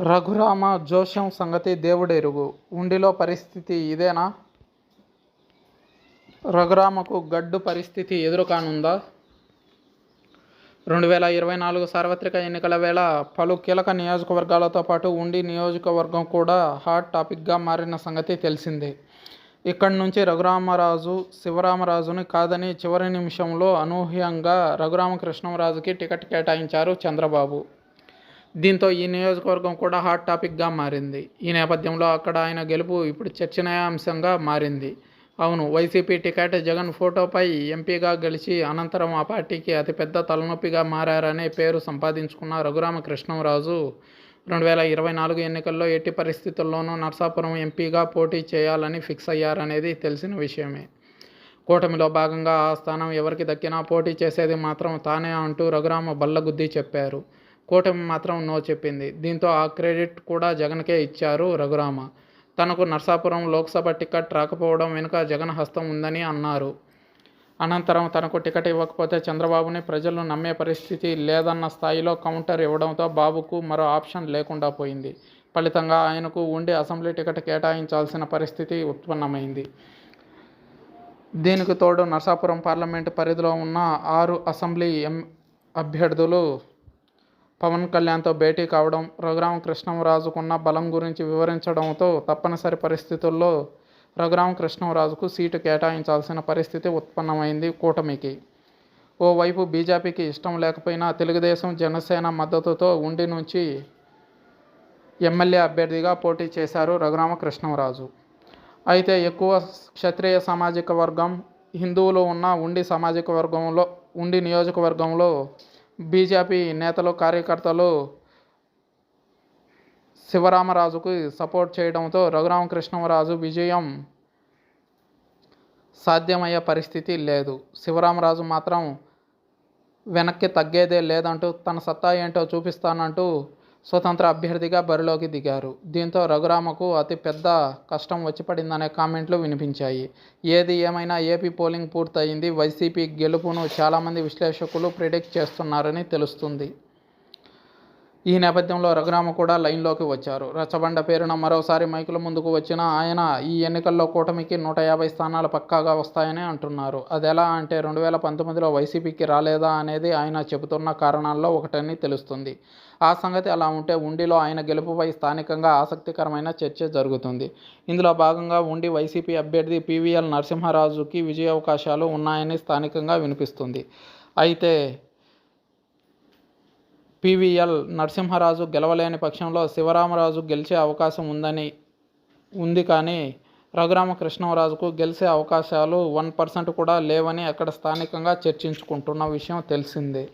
రఘురామ జోషం సంగతి దేవుడెరుగు. ఉండిలో పరిస్థితి ఇదేనా? రఘురామకు గడ్డు పరిస్థితి ఎదురుకానుందా? రెండు వేల ఇరవై నాలుగు సార్వత్రిక ఎన్నికల వేళ పలు కీలక నియోజకవర్గాలతో పాటు ఉండి నియోజకవర్గం కూడా హాట్ టాపిక్గా మారిన సంగతి తెలిసిందే. ఇక్కడి నుంచి రఘురామరాజు శివరామరాజుని కాదని చివరి నిమిషంలో అనూహ్యంగా రఘురామకృష్ణరాజుకి టికెట్ కేటాయించారు చంద్రబాబు. దీంతో ఈ నియోజకవర్గం కూడా హాట్ టాపిక్గా మారింది. ఈ నేపథ్యంలో అక్కడ ఆయన గెలుపు ఇప్పుడు చర్చనీయాంశంగా మారింది. అవును వైసీపీ టికెట్ జగన్ ఫోటోపై ఎంపీగా గెలిచి అనంతరం ఆ పార్టీకి అతిపెద్ద తలనొప్పిగా మారనే పేరు సంపాదించుకున్న రఘురామకృష్ణంరాజు రెండు వేల ఇరవై నాలుగు ఎన్నికల్లో ఎట్టి పరిస్థితుల్లోనూ నర్సాపురం ఎంపీగా పోటీ చేయాలని ఫిక్స్ అయ్యారనేది తెలిసిన విషయమే. కూటమిలో భాగంగా ఆ స్థానం ఎవరికి దక్కినా పోటీ చేసేది మాత్రం తానే అంటూ రఘురామ బల్లగుద్ది చెప్పారు. కూటమి మాత్రం నో చెప్పింది. దీంతో ఆ క్రెడిట్ కూడా జగన్కే ఇచ్చారు రఘురామ. తనకు నర్సాపురం లోక్సభ టికెట్ రాకపోవడం వెనుక జగన్ హస్తం ఉందని అన్నారు. అనంతరం తనకు టికెట్ ఇవ్వకపోతే చంద్రబాబుని ప్రజలు నమ్మే పరిస్థితి లేదన్న స్థాయిలో కౌంటర్ ఇవ్వడంతో బాబుకు మరో ఆప్షన్ లేకుండా పోయింది. ఫలితంగా ఆయనకు ఉండి అసెంబ్లీ టికెట్ కేటాయించాల్సిన పరిస్థితి ఉత్పన్నమైంది. దీనికి తోడు నర్సాపురం పార్లమెంటు పరిధిలో ఉన్న ఆరు అసెంబ్లీ ఎం అభ్యర్థులు పవన్ కళ్యాణ్తో భేటీ కావడం రఘురామకృష్ణరాజుకున్న బలం గురించి వివరించడంతో తప్పనిసరి పరిస్థితుల్లో రఘురామకృష్ణరాజుకు సీటు కేటాయించాల్సిన పరిస్థితి ఉత్పన్నమైంది కూటమికి. ఓవైపు బీజేపీకి ఇష్టం లేకపోయినా తెలుగుదేశం జనసేన మద్దతుతో ఉండి నుంచి ఎమ్మెల్యే అభ్యర్థిగా పోటీ చేశారు రఘురామకృష్ణరాజు. అయితే ఎక్కువ క్షత్రియ సామాజిక వర్గం హిందువులు ఉన్న ఉండి సామాజిక వర్గంలో ఉండి నియోజకవర్గంలో బీజేపీ నేతలు కార్యకర్తలు శివరామరాజుకు సపోర్ట్ చేయడంతో రఘురామకృష్ణరాజు విజయం సాధ్యమయ్యే పరిస్థితి లేదు. శివరామరాజు మాత్రం వెనక్కి తగ్గేదే లేదంటూ తన సత్తా ఏంటో చూపిస్తానంటూ స్వతంత్ర అభ్యర్థిగా బరిలోకి దిగారు. దీంతో రఘురామకు అతి పెద్ద కష్టం వచ్చి పడిందనే కామెంట్లు వినిపించాయి. ఏది ఏమైనా ఏపీ పోలింగ్ పూర్తయింది వైసీపీ గెలుపును చాలామంది విశ్లేషకులు ప్రిడిక్ట్ చేస్తున్నారని తెలుస్తుంది. ఈ నేపథ్యంలో రఘురామ కూడా లైన్లోకి వచ్చారు. రచ్చబండ పేరున మరోసారి మైకుల ముందుకు వచ్చిన ఆయన ఈ ఎన్నికల్లో కూటమికి నూట యాభై స్థానాలు పక్కాగా వస్తాయని అంటున్నారు. అదెలా అంటే రెండు వేల పంతొమ్మిదిలో వైసీపీకి రాలేదా అనేది ఆయన చెబుతున్న కారణాల్లో ఒకటని తెలుస్తుంది. ఆ సంగతి అలా ఉంటే ఉండిలో ఆయన గెలుపుపై స్థానికంగా ఆసక్తికరమైన చర్చ జరుగుతుంది. ఇందులో భాగంగా ఉండి వైసీపీ అభ్యర్థి పీవీఎల్ నరసింహరాజుకి విజయావకాశాలు ఉన్నాయని స్థానికంగా వినిపిస్తుంది. అయితే పీవీఎల్ నరసింహరాజు గెలవలేని పక్షంలో శివరామరాజు గెలిచే అవకాశం ఉందని ఉంది కానీ రఘురామకృష్ణరాజుకు గెలిచే అవకాశాలు వన్ పర్సెంట్ కూడా లేవని అక్కడ స్థానికంగా చర్చించుకుంటున్న విషయం తెలిసిందే.